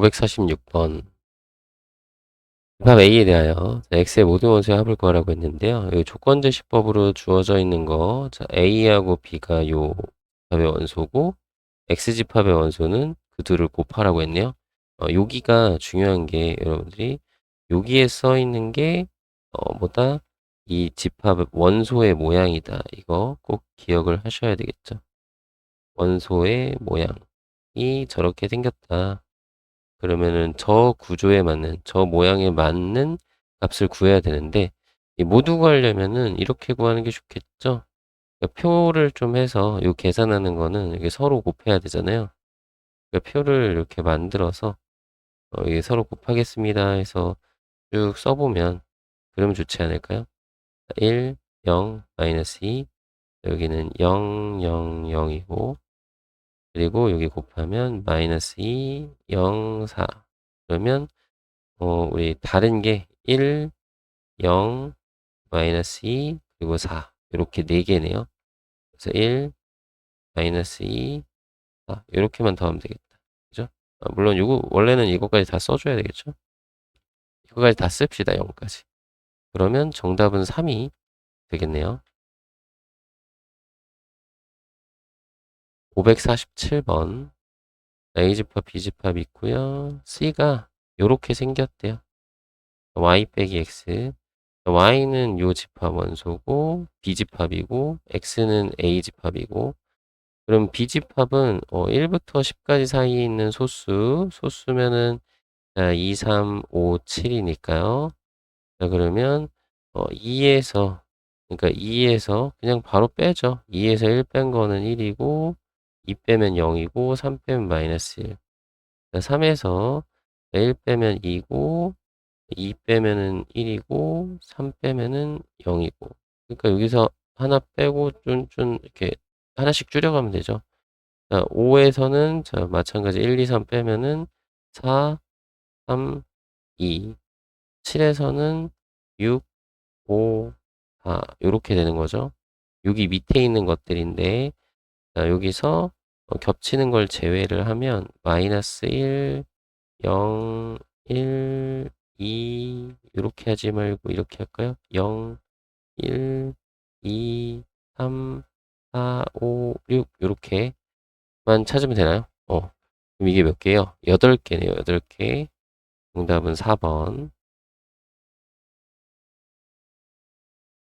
546번 집합 A에 대하여 자, X의 모든 원소의 합을 구하라고 했는데요. 이 조건 제시법으로 주어져 있는 거 자, A하고 B가 요 집합의 원소고 X 집합의 원소는 그 둘을 곱하라고 했네요. 어, 여기가 중요한 게 여러분들이 여기에 써 있는 게 어, 뭐다? 이 집합 원소의 모양이다. 이거 꼭 기억을 하셔야 되겠죠. 원소의 모양이 저렇게 생겼다. 그러면은 저 구조에 맞는, 저 모양에 맞는 값을 구해야 되는데, 이 모두 구하려면은 이렇게 구하는 게 좋겠죠? 그러니까 표를 좀 해서 요 계산하는 거는 이게 서로 곱해야 되잖아요. 그러니까 표를 이렇게 만들어서 어, 이게 서로 곱하겠습니다 해서 쭉 써보면 그러면 좋지 않을까요? 1, 0, 마이너스 2 여기는 0, 0, 0이고 그리고 여기 곱하면 마이너스 2, 0, 4 그러면 어, 우리 다른 게 1, 0, 마이너스 2 그리고 4 이렇게 4개네요. 그래서 1, 마이너스 2, 4 이렇게만 더하면 되겠다. 그죠? 아, 물론 이거 원래는 이거까지 다 써줘야 되겠죠? 이거까지 다 씁시다 0까지. 그러면 정답은 3이 되겠네요. 547번 A집합 B집합 있고요. C가 이렇게 생겼대요. Y 빼기 X Y는 요 집합 원소고 B집합이고 X는 A집합이고 그럼 B집합은 어, 1부터 10까지 사이에 있는 소수 소수면은 자, 2, 3, 5, 7이니까요. 자 그러면 어, 2에서 그러니까 2에서 그냥 바로 빼죠. 2에서 1 뺀 거는 1이고 2 빼면 0이고 3 빼면 마이너스 1. 자, 3에서 1 빼면 2고 2 빼면은 1이고 3 빼면은 0이고 그러니까 여기서 하나 빼고 쭌쭌 이렇게 하나씩 줄여가면 되죠. 자, 5에서는 자, 마찬가지 1, 2, 3 빼면은 4, 3, 2 7에서는 6, 5, 4 이렇게 되는 거죠. 여기 밑에 있는 것들인데 자, 여기서 어, 겹치는 걸 제외를 하면 마이너스 1, 0, 1, 2 이렇게 하지 말고 이렇게 할까요? 0, 1, 2, 3, 4, 5, 6 이렇게만 찾으면 되나요? 어, 그럼 이게 몇 개예요? 8개네요. 8개. 정답은 4번.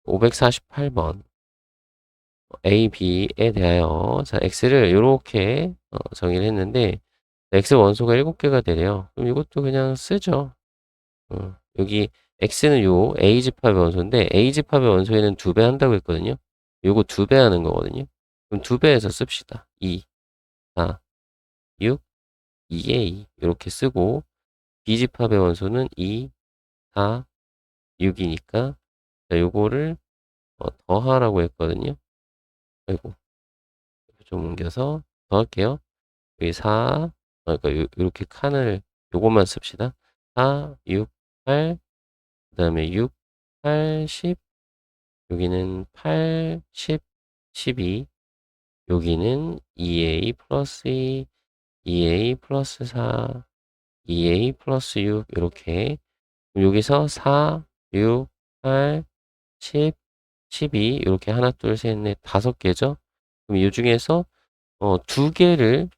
548번. A, B에 대하여 자, X를 이렇게 어, 정의를 했는데 X 원소가 7개가 되래요. 그럼 이것도 그냥 쓰죠. 어, 여기 X는 요 A 집합의 원소인데 A 집합의 원소에는 두 배 한다고 했거든요. 요거 두 배 하는 거거든요. 그럼 두 배에서 씁시다. 2, 4, 6, 2A 이렇게 쓰고 B 집합의 원소는 2, 4, 6이니까 자, 요거를 어, 더하라고 했거든요. 아이고 좀 옮겨서 더 할게요. 여기 4 어, 그러니까 요, 이렇게 칸을 요것만 씁시다. 4, 6, 8, 그 다음에 6, 8, 10, 여기는 8, 10, 12, 여기는 2a 플러스 2, 2a 플러스 4, 2a 플러스 6 이렇게 여기서 4, 6, 8, 10, 12 이렇게 하나, 둘, 셋, 넷, 다섯 개죠. 그럼 이 중에서 어, 두 개를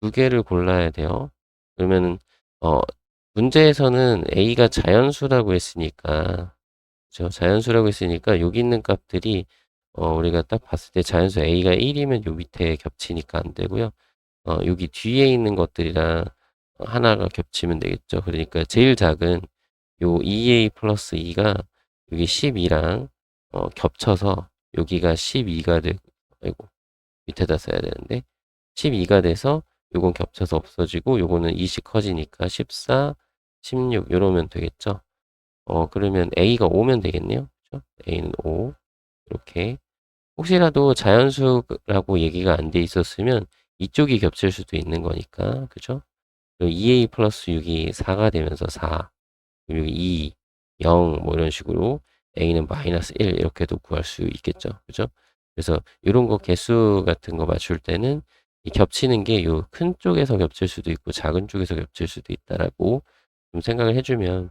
두 개를 골라야 돼요. 그러면은 어, 문제에서는 a가 자연수라고 했으니까 그죠? 자연수라고 했으니까 여기 있는 값들이 어, 우리가 딱 봤을 때 자연수 a가 1이면 요 밑에 겹치니까 안 되고요. 어, 여기 뒤에 있는 것들이랑 하나가 겹치면 되겠죠. 그러니까 제일 작은 요 2a 플러스 2가 여기 12랑 어, 겹쳐서 여기가 12가 되고 아이고 밑에다 써야 되는데 12가 돼서 요건 겹쳐서 없어지고 요거는 20 커지니까 14, 16 이러면 되겠죠. 어 그러면 A가 5면 되겠네요. 그죠? A는 5 이렇게 혹시라도 자연수라고 얘기가 안 돼 있었으면 이쪽이 겹칠 수도 있는 거니까 그죠? 2A 플러스 6이 4가 되면서 4 그리고 2, 0 뭐 이런 식으로 A는 마이너스 1 이렇게도 구할 수 있겠죠. 그죠? 그래서 이런 거 개수 같은 거 맞출 때는 이 겹치는 게 요 큰 쪽에서 겹칠 수도 있고 작은 쪽에서 겹칠 수도 있다라고 좀 생각을 해주면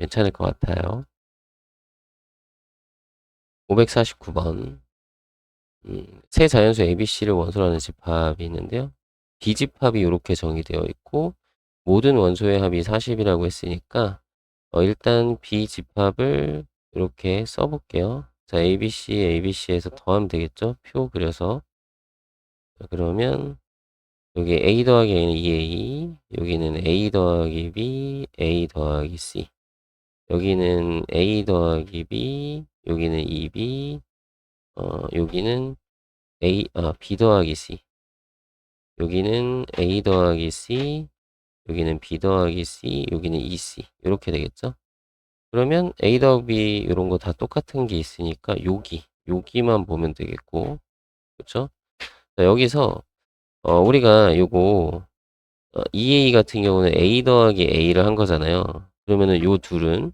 괜찮을 것 같아요. 549번. 음, 세 자연수 ABC를 원소로 하는 집합이 있는데요. B집합이 이렇게 정의되어 있고 모든 원소의 합이 40이라고 했으니까 어, 일단 B집합을 이렇게 써볼게요. 자, ABC, ABC에서 더하면 되겠죠? 표 그려서. 자, 그러면 여기 A 더하기 A는 2A, 여기는 A 더하기 B, A 더하기 C. 여기는 A 더하기 B, 여기는 2B, 어, 여기는 A, 아, B 더하기 C. 여기는 A 더하기 C, 여기는 B 더하기 C, 여기는 EC. 이렇게 되겠죠? 그러면 A 더하기 B 이런 거 다 똑같은 게 있으니까 여기, 여기만 보면 되겠고, 그렇죠? 자, 여기서 어, 우리가 요거 어, EA 같은 경우는 A 더하기 A를 한 거잖아요. 그러면은 요 둘은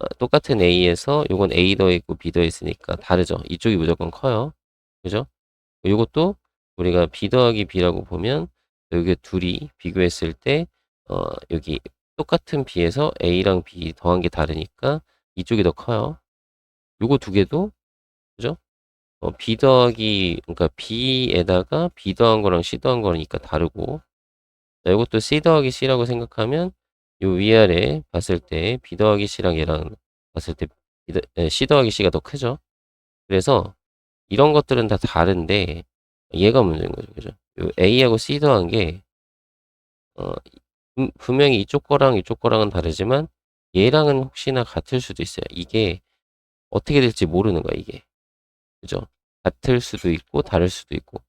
어, 똑같은 A에서 요건 A 더해 있고 B 더해 있으니까 다르죠. 이쪽이 무조건 커요. 그죠? 요것도 우리가 B 더하기 B라고 보면 여기 둘이 비교했을 때 어, 여기 똑같은 B에서 A랑 B 더한 게 다르니까 이쪽이 더 커요. 요거 두 개도 그죠? 어, B 더하기 그러니까 B에다가 B 더한 거랑 C 더한 거니까 다르고 자, 이것도 C 더하기 C라고 생각하면 요 위아래 봤을 때 B 더하기 C랑 얘랑 봤을 때 C 더하기 C가 더 크죠. 그래서 이런 것들은 다 다른데 얘가 문제인 거죠. 그죠? 요 A하고 C 더한 게 어, 분- 분명히 이쪽 거랑 이쪽 거랑은 다르지만 얘랑은 혹시나 같을 수도 있어요. 이게 어떻게 될지 모르는 거야, 이게. 그죠? 같을 수도 있고 다를 수도 있고.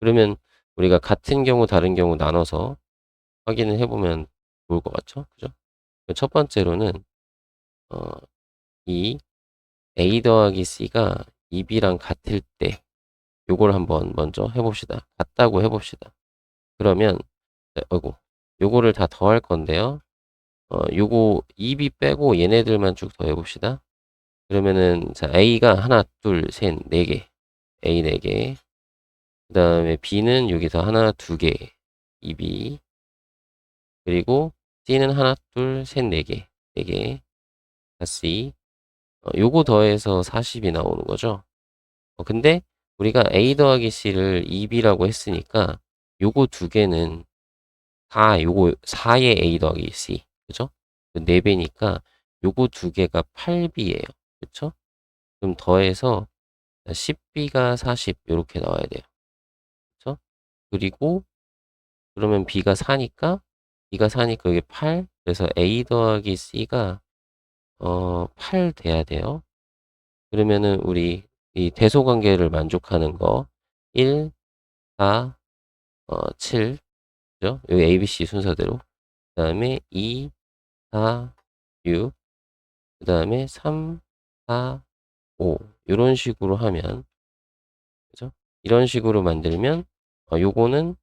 그러면 우리가 같은 경우 다른 경우 나눠서 확인을 해보면 좋을 것 같죠? 그죠? 첫 번째로는 어, 이 A 더하기 C가 2B랑 같을 때 요걸 한번 먼저 해봅시다. 같다고 해봅시다. 그러면 네, 어이구 요거를 다 더할 건데요. 어, 요거 2B 빼고 얘네들만 쭉 더해봅시다. 그러면은 자 A가 하나, 둘, 셋, 네 개. A 네 개. 그 다음에 B는 여기서 하나, 두 개. 2B. 그리고 C는 하나, 둘, 셋, 네. C. 어, 요거 더해서 40이 나오는 거죠. 어, 근데 우리가 A 더하기 C를 2B라고 했으니까 요거 두 개는 다 요거 4의 A 더하기 C. 그죠? 4배니까 요거 두 개가 8B예요. 그쵸? 그럼 더해서 10B가 40 이렇게 나와야 돼요. 그쵸? 그리고 그러면 B가 4니까 B가 4니까 여기 8 그래서 A 더하기 C가 어, 8 돼야 돼요. 그러면은 우리 이 대소 관계를 만족하는 거 1, 4, 어, 7 그죠? 여기 ABC 순서대로 그 다음에 2, 4, 6, 그 다음에 3, 4, 5 이런 식으로 하면 그죠? 이런 식으로 만들면 어, 요거는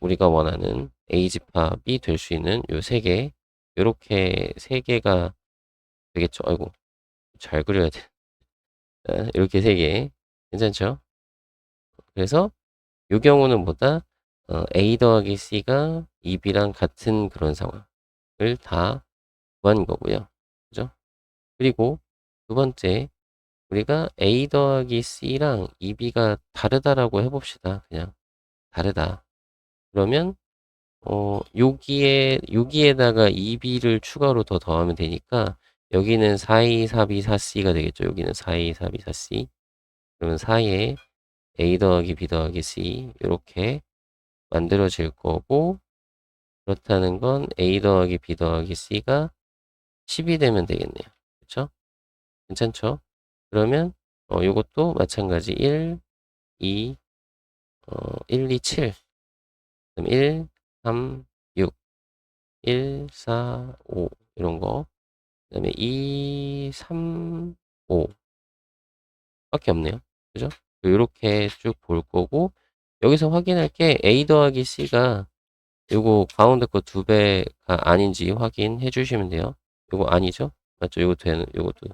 우리가 원하는 A집합이 될 수 있는 요 세 개, 요렇게 세 개가 되겠죠. 아이고, 잘 그려야 돼. 자, 이렇게 세 개. 괜찮죠? 그래서 요 경우는 뭐다? 어, A 더하기 C가 2B랑 같은 그런 상황을 다 구한 거고요. 그죠? 그리고 두 번째, 우리가 A 더하기 C랑 2B가 다르다라고 해봅시다. 그냥 다르다. 그러면 어, 여기에 여기에다가 2B를 추가로 더 더하면 되니까 여기는 42, 42, 4C가 되겠죠. 여기는 42, 42, 4C. 그러면 사이에 A 더하기 B 더하기 C 이렇게 만들어질 거고 그렇다는 건 A 더하기 B 더하기 C가 10이 되면 되겠네요. 그렇죠? 괜찮죠? 그러면 어, 이것도 마찬가지 1, 2, 어, 1, 2, 7 그럼 1, 3, 6 1, 4, 5 이런 거 그 다음에 2, 3, 5 밖에 없네요. 그죠? 이렇게 쭉 볼 거고 여기서 확인할 게 A 더하기 C가 요거 가운데 거 두 배가 아닌지 확인해 주시면 돼요. 요거 아니죠? 맞죠? 요것도 되는, 요것도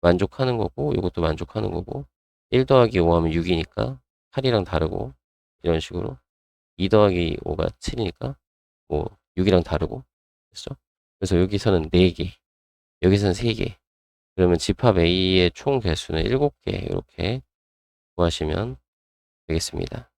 만족하는 거고, 요것도 만족하는 거고, 1 더하기 5 하면 6이니까 8이랑 다르고, 이런 식으로 2 더하기 5가 7이니까 뭐 6이랑 다르고 됐죠? 그래서 여기서는 4개 여기서는 3개 그러면 집합 A의 총 개수는 7개 이렇게 구하시면 되겠습니다.